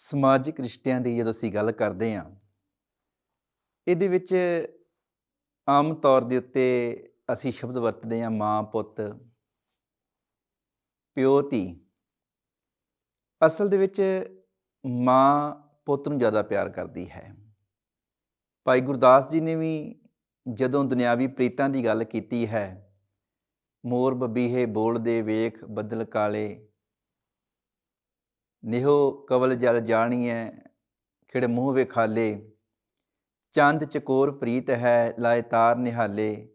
ਸਮਾਜਿਕ ਰਿਸ਼ਤਿਆਂ ਦੀ ਜਦੋਂ ਅਸੀਂ ਗੱਲ ਕਰਦੇ ਹਾਂ, ਇਹਦੇ ਵਿੱਚ ਆਮ ਤੌਰ ਦੇ ਉੱਤੇ ਅਸੀਂ ਸ਼ਬਦ ਵਰਤਦੇ ਹਾਂ ਮਾਂ, ਪੁੱਤ, ਪਿਓ, ਧੀ। ਅਸਲ ਦੇ ਵਿੱਚ ਮਾਂ ਪੁੱਤ ਨੂੰ ਜ਼ਿਆਦਾ ਪਿਆਰ ਕਰਦੀ ਹੈ। ਭਾਈ ਗੁਰਦਾਸ ਜੀ ਨੇ ਵੀ ਜਦੋਂ ਦੁਨਿਆਵੀ ਪ੍ਰੀਤਾਂ ਦੀ ਗੱਲ ਕੀਤੀ ਹੈ, ਮੋਰ ਬਬੀਹੇ ਬੋਲਦੇ ਵੇਖ ਬੱਦਲ ਕਾਲੇ ਨਿਹੋ ਕਵਲ ਜਲ ਜਾਣੀਐ, ਖਿੜ ਮੂੰਹ ਵਿਖਾਲੇ। ਚੰਦ ਚਕੋਰ ਪ੍ਰੀਤ ਹੈ ਲਾਏ ਤਾਰ ਨਿਹਾਲੇ।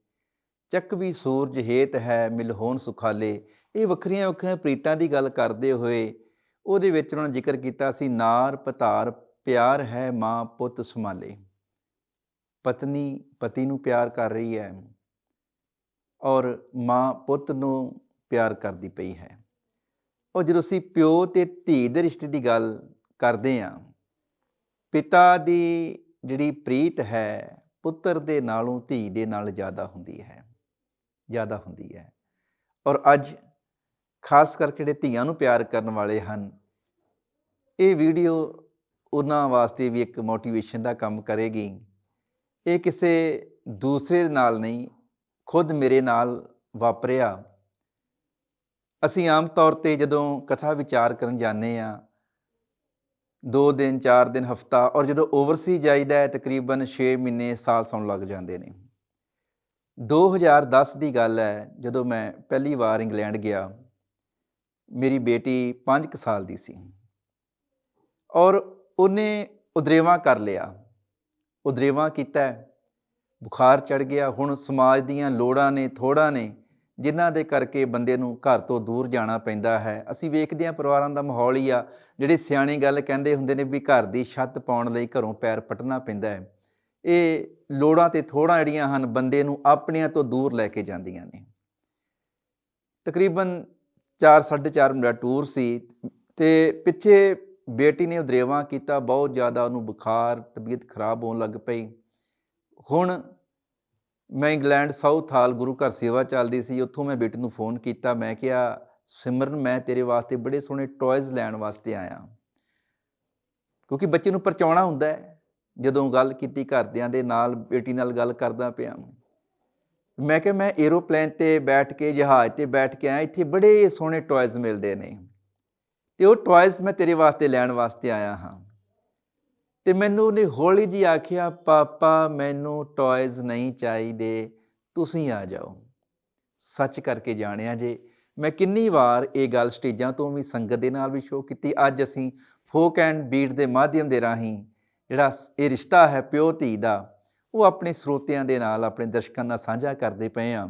ਚੱਕਵੀ ਸੂਰਜ ਹੇਤ ਹੈ ਮਿਲਹੋਣ ਸੁਖਾਲੇ। ਇਹ ਵੱਖਰੀਆਂ ਵੱਖਰੀਆਂ ਪ੍ਰੀਤਾਂ ਦੀ ਗੱਲ ਕਰਦੇ ਹੋਏ ਉਹਦੇ ਵਿੱਚ ਉਹਨਾਂ ਨੇ ਜ਼ਿਕਰ ਕੀਤਾ ਸੀ, ਨਾਰ ਪਤਾਰ ਪਿਆਰ ਹੈ ਮਾਂ ਪੁੱਤ ਸਮਾਲੇ ਪਤਨੀ ਪਤੀ ਨੂੰ ਪਿਆਰ ਕਰ ਰਹੀ ਹੈ ਔਰ ਮਾਂ ਪੁੱਤ ਨੂੰ ਪਿਆਰ ਕਰਦੀ ਪਈ ਹੈ। ਉਹ ਜਦੋਂ ਅਸੀਂ ਪਿਓ ਤੇ ਧੀ ਦੇ ਰਿਸ਼ਤੇ ਦੀ ਗੱਲ ਕਰਦੇ ਹਾਂ, ਪਿਤਾ ਦੀ ਜਿਹੜੀ ਪ੍ਰੀਤ ਹੈ, ਪੁੱਤਰ ਦੇ ਨਾਲੋਂ ਧੀ ਦੇ ਨਾਲ ਜ਼ਿਆਦਾ ਹੁੰਦੀ ਹੈ, ਜ਼ਿਆਦਾ ਹੁੰਦੀ ਹੈ। ਔਰ ਅੱਜ ਖਾਸ ਕਰਕੇ ਜਿਹੜੇ ਧੀਆਂ ਨੂੰ ਪਿਆਰ ਕਰਨ ਵਾਲੇ ਹਨ, ਇਹ ਵੀਡੀਓ ਉਹਨਾਂ ਵਾਸਤੇ ਵੀ ਇੱਕ ਮੋਟੀਵੇਸ਼ਨ ਦਾ ਕੰਮ ਕਰੇਗੀ। ਇਹ ਕਿਸੇ ਦੂਸਰੇ ਨਾਲ ਨਹੀਂ, ਖੁਦ ਮੇਰੇ ਨਾਲ ਵਾਪਰਿਆ। ਅਸੀਂ ਆਮ ਤੌਰ ਤੇ ਜਦੋਂ ਕਥਾ ਵਿਚਾਰ ਕਰਨ ਜਾਂਦੇ ਆ 2 ਦਿਨ 4 ਦਿਨ, ਹਫਤਾ ਔਰ ਜਦੋਂ ਓਵਰਸੀ ਜਾਈਦਾ ਹੈ, ਤਕਰੀਬਨ 6 ਮਹੀਨੇ, ਸਾਲ ਸੌਣ ਲੱਗ ਜਾਂਦੇ ਨੇ। 2010 ਦੀ ਗੱਲ ਹੈ, ਜਦੋਂ ਮੈਂ ਪਹਿਲੀ ਵਾਰ ਇੰਗਲੈਂਡ ਗਿਆ, ਮੇਰੀ ਬੇਟੀ 5 ਸਾਲ ਦੀ ਸੀ ਔਰ ਉਹਨੇ ਉਦਰੇਵਾ ਕਰ ਲਿਆ। ਉਦਰੇਵਾ ਕੀਤਾ, ਬੁਖਾਰ ਚੜ ਗਿਆ, ਹੁਣ ਸਮਾਜ ਦੀਆਂ ਲੋੜਾਂ ਨੇ ਥੋੜਾਂ ਨੇ ਜਿਨ੍ਹਾਂ ਦੇ ਕਰਕੇ ਬੰਦੇ ਨੂੰ ਘਰ ਤੋਂ ਦੂਰ ਜਾਣਾ ਪੈਂਦਾ ਹੈ। ਅਸੀਂ ਵੇਖਦੇ ਹਾਂ ਪਰਿਵਾਰਾਂ ਦਾ ਮਾਹੌਲ ਹੀ ਆ। ਜਿਹੜੇ ਸਿਆਣੇ ਗੱਲ ਕਹਿੰਦੇ ਹੁੰਦੇ ਨੇ ਵੀ ਘਰ ਦੀ ਛੱਤ ਪਾਉਣ ਲਈ ਘਰੋਂ ਪੈਰ ਪਟਣਾ ਪੈਂਦਾ ਹੈ। ਇਹ ਲੋੜਾਂ ਤੇ ਥੋੜਾਂ ਜਿਹੜੀਆਂ ਹਨ ਬੰਦੇ ਨੂੰ ਆਪਣਿਆਂ ਤੋਂ ਦੂਰ ਲੈ ਕੇ ਜਾਂਦੀਆਂ ਨੇ। ਤਕਰੀਬਨ 4 4.5 ਮਿੰਟ ਦਾ ਟੂਰ ਸੀ ਤੇ ਪਿੱਛੇ ਬੇਟੀ ਨੇ ਉਦਰੇਵਾ ਕੀਤਾ। ਬਹੁਤ ਜ਼ਿਆਦਾ ਉਹਨੂੰ ਬੁਖਾਰ, ਤਬੀਅਤ ਖਰਾਬ ਹੋਣ ਲੱਗ ਪਈ। ਹੁਣ ਮੈਂ ਇੰਗਲੈਂਡ ਸਾਊਥ ਹਾਲ ਗੁਰੂ ਘਰ ਸੇਵਾ ਚੱਲਦੀ ਸੀ, ਉੱਥੋਂ ਮੈਂ ਬੇਟੀ ਨੂੰ ਫੋਨ ਕੀਤਾ, ਮੈਂ ਕਿਹਾ, ਸਿਮਰਨ, ਮੈਂ ਤੇਰੇ ਵਾਸਤੇ ਬੜੇ ਸੋਹਣੇ ਟੌਇਜ਼ ਲੈਣ ਵਾਸਤੇ ਆਇਆ। ਕਿਉਂਕਿ ਬੱਚੇ ਨੂੰ ਪਰਚਾਉਣਾ ਹੁੰਦਾ ਹੈ, ਜਦੋਂ ਗੱਲ ਕੀਤੀ ਘਰਦਿਆਂ ਦੇ ਨਾਲ, ਬੇਟੀ ਨਾਲ ਗੱਲ ਕਰਦਾ ਪਿਆ। ਮੈਂ ਕਿਹਾ, ਮੈਂ 에ਰੋਪਲੇਨ ਤੇ ਬੈਠ ਕੇ, ਜਹਾਜ਼ ਤੇ ਬੈਠ ਕੇ ਆਇਆ, ਇੱਥੇ ਬੜੇ ਸੋਹਣੇ ਟੌਇਜ਼ ਮਿਲਦੇ ਨੇ। ਤੇ ਉਹ ਟੌਇਜ਼ ਮੈਂ ਤੇਰੇ ਵਾਸਤੇ ਲੈਣ ਵਾਸਤੇ ਆਇਆ ਹਾਂ। ਤੇ ਮੈਨੂੰ ਉਹਨੇ ਹੌਲੀ ਜੀ ਆਖਿਆ, ਪਾਪਾ, ਮੈਨੂੰ ਟੌਇਜ਼ ਨਹੀਂ ਚਾਹੀਦੇ, ਤੁਸੀਂ ਆ ਜਾਓ। ਸੱਚ ਕਰਕੇ ਜਾਣਿਆ ਜੇ। ਮੈਂ ਕਿੰਨੀ ਵਾਰ ਇਹ ਗੱਲ ਸਟੇਜਾਂ ਤੋਂ ਵੀ ਸੰਗਤ ਦੇ ਨਾਲ ਵੀ ਸ਼ੋਅ ਕੀਤੀ। ਅੱਜ ਅਸੀਂ ਫੋਕ ਐਂਡ ਬੀਟ ਦੇ ਮਾਧਿਅਮ ਦੇ ਰਾਹੀਂ ਜਿਹੜਾ ਇਹ ਰਿਸ਼ਤਾ ਹੈ ਪਿਓ ਧੀ ਦਾ, ਉਹ ਆਪਣੇ ਸਰੋਤਿਆਂ ਦੇ ਨਾਲ, ਆਪਣੇ ਦਰਸ਼ਕਾਂ ਨਾਲ ਸਾਂਝਾ ਕਰਦੇ ਪਏ ਆ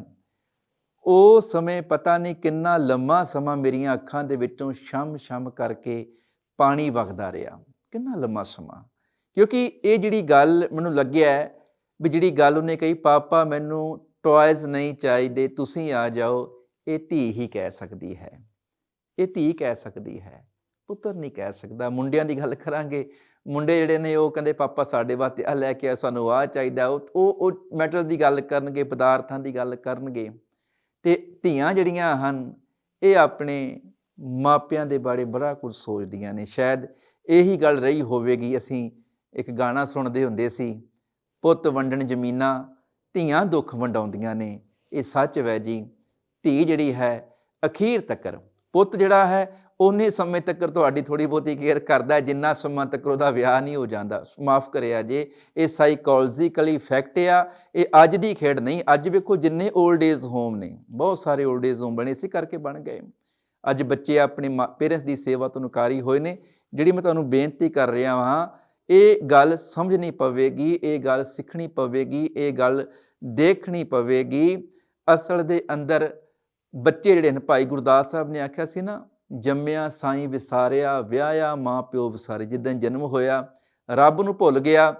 ਉਹ ਸਮੇਂ ਪਤਾ ਨਹੀਂ ਕਿੰਨਾ ਲੰਮਾ ਸਮਾਂ ਮੇਰੀਆਂ ਅੱਖਾਂ ਦੇ ਵਿੱਚੋਂ ਸ਼ਮ ਸ਼ਮ ਕਰਕੇ ਪਾਣੀ ਵਗਦਾ ਰਿਹਾ। ਕਿੰਨਾ ਲੰਮਾ ਸਮਾਂ। ਕਿਉਂਕਿ ਇਹ ਜਿਹੜੀ ਗੱਲ ਮੈਨੂੰ ਲੱਗਿਆ ਵੀ ਜਿਹੜੀ ਗੱਲ ਉਹਨੇ ਕਹੀ, ਪਾਪਾ, ਮੈਨੂੰ ਟੌਇਜ਼ ਨਹੀਂ ਚਾਹੀਦੇ, ਤੁਸੀਂ ਆ ਜਾਓ। ਇਹ ਧੀ ਹੀ ਕਹਿ ਸਕਦੀ ਹੈ। ਇਹ ਧੀ ਕਹਿ ਸਕਦੀ ਹੈ, ਪੁੱਤਰ ਨਹੀਂ ਕਹਿ ਸਕਦਾ। ਮੁੰਡਿਆਂ ਦੀ ਗੱਲ ਕਰਾਂਗੇ। ਮੁੰਡੇ ਜਿਹੜੇ ਨੇ, ਉਹ ਕਹਿੰਦੇ, ਪਾਪਾ, ਸਾਡੇ ਵਾਸਤੇ ਆ ਲੈ ਕੇ ਆ ਸਾਨੂੰ ਆ ਚਾਹੀਦਾ ਉਹ ਉਹ ਮੈਟਰ ਦੀ ਗੱਲ ਕਰਨਗੇ, ਪਦਾਰਥਾਂ ਦੀ ਗੱਲ ਕਰਨਗੇ। ਤੇ ਧੀਆਂ ਜਿਹੜੀਆਂ ਹਨ, ਇਹ ਆਪਣੇ ਮਾਪਿਆਂ ਦੇ ਬਾਰੇ ਬੜਾ ਕੁਝ ਸੋਚਦੀਆਂ ਨੇ। ਸ਼ਾਇਦ ਇਹੀ ਗੱਲ ਰਹੀ ਹੋਵੇਗੀ, ਅਸੀਂ ਇੱਕ ਗਾਣਾ ਸੁਣਦੇ ਹੁੰਦੇ ਸੀ, ਪੁੱਤ ਵੰਡਣ ਜ਼ਮੀਨਾਂ, ਧੀਆਂ ਦੁੱਖ ਵੰਡਾਉਂਦੀਆਂ ਨੇ। ਇਹ ਸੱਚ ਵੈ ਜੀ। ਧੀ ਜਿਹੜੀ ਹੈ, ਅਖੀਰ ਤੱਕਰ। ਪੁੱਤ ਜਿਹੜਾ ਹੈ, ਉਹਨੇ ਸਮੇਂ ਤੱਕ ਤੁਹਾਡੀ ਥੋੜੀ ਬਹੁਤੀ ਕੇਅਰ ਕਰਦਾ, ਜਿੰਨਾ ਸਮਾਂ ਤੱਕ ਉਹਦਾ ਵਿਆਹ ਨਹੀਂ ਹੋ ਜਾਂਦਾ। ਮਾਫ ਕਰਿਆ ਜੇ, ਇਹ ਸਾਈਕੋਲੋਜੀਕਲੀ ਫੈਕਟ ਆ, ਇਹ ਅੱਜ ਦੀ ਖੇਡ ਨਹੀਂ, ਅੱਜ ਵੇਖੋ ਜਿੰਨੇ 올ਡ ਏਜ ਹੋਮ ਨੇ, ਬਹੁਤ ਸਾਰੇ 올ਡ ਏਜ ਹੋਮ ਬਣੇ ਸੀ ਕਰਕੇ ਬਣ ਗਏ। ਅੱਜ ਬੱਚੇ ਆਪਣੇ ਪੇਰੈਂਟਸ ਦੀ ਸੇਵਾ ਤੋਂ ਨਕਾਰੀ ਹੋਏ ਨੇ, ਜਿਹੜੀ ਮੈਂ ਤੁਹਾਨੂੰ ਬੇਨਤੀ ਕਰ ਰਿਹਾ ਹਾਂ ਇਹ ਗੱਲ ਸਮਝਣੀ ਪਵੇਗੀ, ਇਹ ਗੱਲ ਸਿੱਖਣੀ ਪਵੇਗੀ, ਇਹ ਗੱਲ ਦੇਖਣੀ ਪਵੇਗੀ। ਅਸਲ ਦੇ ਅੰਦਰ ਬੱਚੇ ਜਿਹੜੇ ਨੇ ਭਾਈ ਗੁਰਦਾਸ ਸਾਹਿਬ ਨੇ ਆਖਿਆ ਸੀ ਨਾ, ਜੰਮਿਆ, ਸਾਈਂ ਵਿਸਾਰਿਆ, ਵਿਆਹਿਆ, ਮਾਂ ਪਿਓ ਵਿਸਾਰੇ। ਜਿੱਦਾਂ ਜਨਮ ਹੋਇਆ, ਰੱਬ ਨੂੰ ਭੁੱਲ ਗਿਆ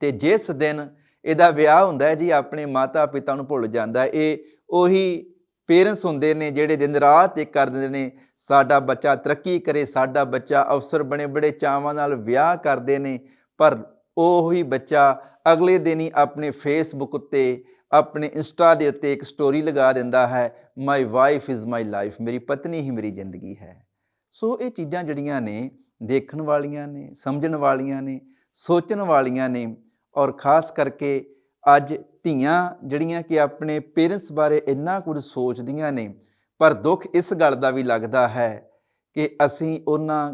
ਤੇ ਜਿਸ ਦਿਨ ਇਹਦਾ ਵਿਆਹ ਹੁੰਦਾ ਹੈ ਜੀ, ਆਪਣੇ ਮਾਤਾ ਪਿਤਾ ਨੂੰ ਭੁੱਲ ਜਾਂਦਾ ਇਹ ਉਹੀ ਪੇਰੈਂਟਸ ਹੁੰਦੇ ਨੇ ਜਿਹੜੇ ਦਿਨ ਰਾਤ ਇੱਕ ਕਰ ਦਿੰਦੇ ਨੇ, ਸਾਡਾ ਬੱਚਾ ਤਰੱਕੀ ਕਰੇ, ਸਾਡਾ ਬੱਚਾ ਅਫਸਰ ਬਣੇ, ਬੜੇ ਚਾਵਾਂ ਨਾਲ ਵਿਆਹ ਕਰਦੇ ਨੇ, ਪਰ ਉਹ ਹੀ ਬੱਚਾ ਅਗਲੇ ਦਿਨ ਹੀ ਆਪਣੇ ਫੇਸਬੁੱਕ ਉੱਤੇ, ਆਪਣੇ ਇੰਸਟਾ ਦੇ ਉੱਤੇ ਇੱਕ ਸਟੋਰੀ ਲਗਾ ਦਿੰਦਾ ਹੈ my wife is my life ਮੇਰੀ ਪਤਨੀ ਹੀ ਮੇਰੀ ਜ਼ਿੰਦਗੀ ਹੈ। ਸੋ ਇਹ ਚੀਜ਼ਾਂ ਜਿਹੜੀਆਂ ਨੇ, ਦੇਖਣ ਵਾਲੀਆਂ ਨੇ, ਸਮਝਣ ਵਾਲੀਆਂ ਨੇ, ਸੋਚਣ ਵਾਲੀਆਂ ਨੇ ਔਰ ਖਾਸ ਕਰਕੇ ਅੱਜ ਧੀਆਂ ਜਿਹੜੀਆਂ ਕਿ ਆਪਣੇ ਪੇਰੈਂਟਸ ਬਾਰੇ ਇੰਨਾ ਕੁਝ ਸੋਚਦੀਆਂ ਨੇ ਪਰ ਦੁੱਖ ਇਸ ਗੱਲ ਦਾ ਵੀ ਲੱਗਦਾ ਹੈ ਕਿ ਅਸੀਂ ਉਹਨਾਂ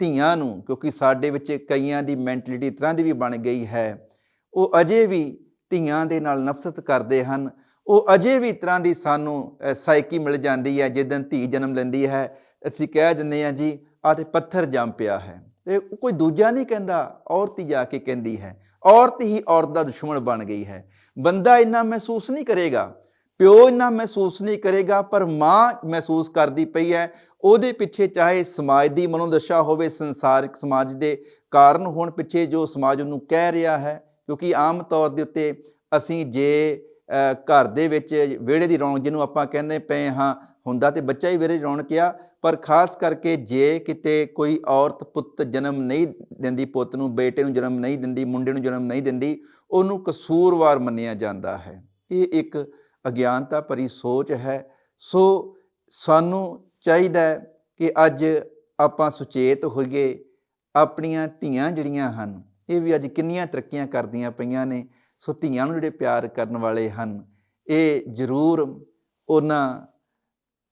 ਧੀਆਂ ਨੂੰ ਕਿਉਂਕਿ ਸਾਡੇ ਵਿੱਚ ਕਈਆਂ ਦੀ ਮੈਂਟਲਿਟੀ ਤਰ੍ਹਾਂ ਦੀ ਵੀ ਬਣ ਗਈ ਹੈ ਉਹ ਅਜੇ ਵੀ ਧੀਆਂ ਦੇ ਨਾਲ ਨਫ਼ਰਤ ਕਰਦੇ ਹਨ ਉਹ ਅਜੇ ਵੀ ਤਰ੍ਹਾਂ ਦੀ ਸਾਨੂੰ ਅ, ਸਾਈਕੀ ਮਿਲ ਜਾਂਦੀ ਹੈ ਜਿਸ ਦਿਨ ਧੀ ਜਨਮ ਲੈਂਦੀ ਹੈ ਅਸੀਂ ਕਹਿ ਦਿੰਦੇ ਹਾਂ ਜੀ ਆਹ ਤੇ ਪੱਥਰ ਜੰਮ ਪਿਆ ਹੈ। ਤੇ ਕੋਈ ਦੂਜਾ ਨਹੀਂ ਕਹਿੰਦਾ, ਔਰਤ ਹੀ ਜਾ ਕੇ ਕਹਿੰਦੀ ਹੈ। ਔਰਤ ਹੀ ਔਰਤ ਦਾ ਦੁਸ਼ਮਣ ਬਣ ਗਈ ਹੈ। ਬੰਦਾ ਇੰਨਾ ਮਹਿਸੂਸ ਨਹੀਂ ਕਰੇਗਾ, ਪਿਓ ਇੰਨਾ ਮਹਿਸੂਸ ਨਹੀਂ ਕਰੇਗਾ, ਪਰ ਮਾਂ ਮਹਿਸੂਸ ਕਰਦੀ ਪਈ ਹੈ। ਉਹਦੇ ਪਿੱਛੇ ਚਾਹੇ ਸਮਾਜ ਦੀ ਮਨੋਦਸ਼ਾ ਹੋਵੇ, ਸੰਸਾਰਿਕ ਸਮਾਜ ਦੇ ਕਾਰਨ ਹੋਣ ਪਿੱਛੇ ਜੋ ਸਮਾਜ ਉਹਨੂੰ ਕਹਿ ਰਿਹਾ ਹੈ, ਕਿਉਂਕਿ ਆਮ ਤੌਰ ਦੇ ਉੱਤੇ ਅਸੀਂ ਜੇ ਘਰ ਦੇ ਵਿੱਚ ਵਿਹੜੇ ਦੀ ਰੌਣਕ ਜਿਹਨੂੰ ਆਪਾਂ ਕਹਿੰਦੇ ਪਏ ਹਾਂ, ਹੁੰਦਾ ਤੇ ਬੱਚਾ ਹੀ ਵਿਹੜੇ ਦੀ ਰੌਣਕ ਆ ਪਰ ਖਾਸ ਕਰਕੇ ਜੇ ਕਿਤੇ ਕੋਈ ਔਰਤ ਪੁੱਤ ਜਨਮ ਨਹੀਂ ਦਿੰਦੀ, ਪੁੱਤ ਨੂੰ, ਬੇਟੇ ਨੂੰ ਜਨਮ ਨਹੀਂ ਦਿੰਦੀ, ਮੁੰਡੇ ਨੂੰ ਜਨਮ ਨਹੀਂ ਦਿੰਦੀ, ਉਹਨੂੰ ਕਸੂਰਵਾਰ ਮੰਨਿਆ ਜਾਂਦਾ ਹੈ। ਇਹ ਇੱਕ ਅਗਿਆਨਤਾ ਭਰੀ ਸੋਚ ਹੈ। ਸੋ ਸਾਨੂੰ ਚਾਹੀਦਾ ਕਿ ਅੱਜ ਆਪਾਂ ਸੁਚੇਤ ਹੋਈਏ, ਆਪਣੀਆਂ ਧੀਆਂ ਜਿਹੜੀਆਂ ਹਨ, ਇਹ ਵੀ ਅੱਜ ਕਿੰਨੀਆਂ ਤਰੱਕੀਆਂ ਕਰਦੀਆਂ ਪਈਆਂ ਨੇ। ਸੋ ਧੀਆਂ ਨੂੰ ਜਿਹੜੇ ਪਿਆਰ ਕਰਨ ਵਾਲੇ ਹਨ, ਇਹ ਜ਼ਰੂਰ ਉਹਨਾਂ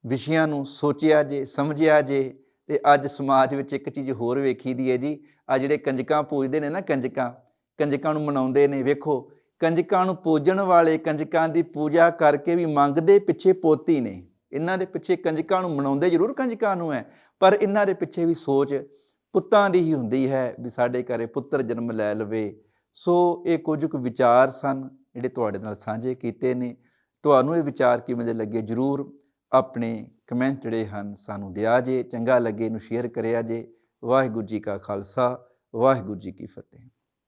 ਵਿਸ਼ਿਆਂ ਨੂੰ ਸੋਚਿਆ ਜੇ, ਸਮਝਿਆ ਜੇ ਤੇ ਅੱਜ ਸਮਾਜ ਵਿੱਚ ਇੱਕ ਚੀਜ਼ ਹੋਰ ਵੇਖੀ ਦੀ ਹੈ ਜੀ। ਆ ਜਿਹੜੇ ਕੰਜਕਾਂ ਪੂਜਦੇ ਨੇ ਨਾ ਕੰਜਕਾਂ ਕੰਜਕਾਂ ਨੂੰ ਮਨਾਉਂਦੇ ਨੇ, ਵੇਖੋ, ਕੰਜਕਾਂ ਨੂੰ ਪੂਜਣ ਵਾਲੇ ਕੰਜਕਾਂ ਦੀ ਪੂਜਾ ਕਰਕੇ ਵੀ ਮੰਗਦੇ ਪਿੱਛੇ ਪੋਤੀ ਨੇ। ਇਹਨਾਂ ਦੇ ਪਿੱਛੇ ਕੰਜਕਾਂ ਨੂੰ ਮਨਾਉਂਦੇ ਜ਼ਰੂਰ ਕੰਜਕਾਂ ਨੂੰ ਹੈ, ਪਰ ਇਹਨਾਂ ਦੇ ਪਿੱਛੇ ਵੀ ਸੋਚ ਪੁੱਤਾਂ ਦੀ ਹੀ ਹੁੰਦੀ ਹੈ ਵੀ ਸਾਡੇ ਘਰੇ ਪੁੱਤਰ ਜਨਮ ਲੈ ਲਵੇ। ਸੋ ਇਹ ਕੁਝ ਕੁ ਵਿਚਾਰ ਸਨ, ਜਿਹੜੇ ਤੁਹਾਡੇ ਨਾਲ ਸਾਂਝੇ ਕੀਤੇ ਨੇ। ਤੁਹਾਨੂੰ ਇਹ ਵਿਚਾਰ ਕਿਵੇਂ ਦੇ ਲੱਗੇ? ਜਰੂਰ ਆਪਣੇ ਕਮੈਂਟ ਜਿਹੜੇ ਹਨ, ਸਾਨੂੰ ਦਿਆ ਜੇ, ਚੰਗਾ ਲੱਗੇ, ਇਹਨੂੰ ਸ਼ੇਅਰ ਕਰਿਆ ਜੇ। ਵਾਹਿਗੁਰੂ ਜੀ ਕਾ ਖਾਲਸਾ, ਵਾਹਿਗੁਰੂ ਜੀ ਕੀ ਫਤਿਹ।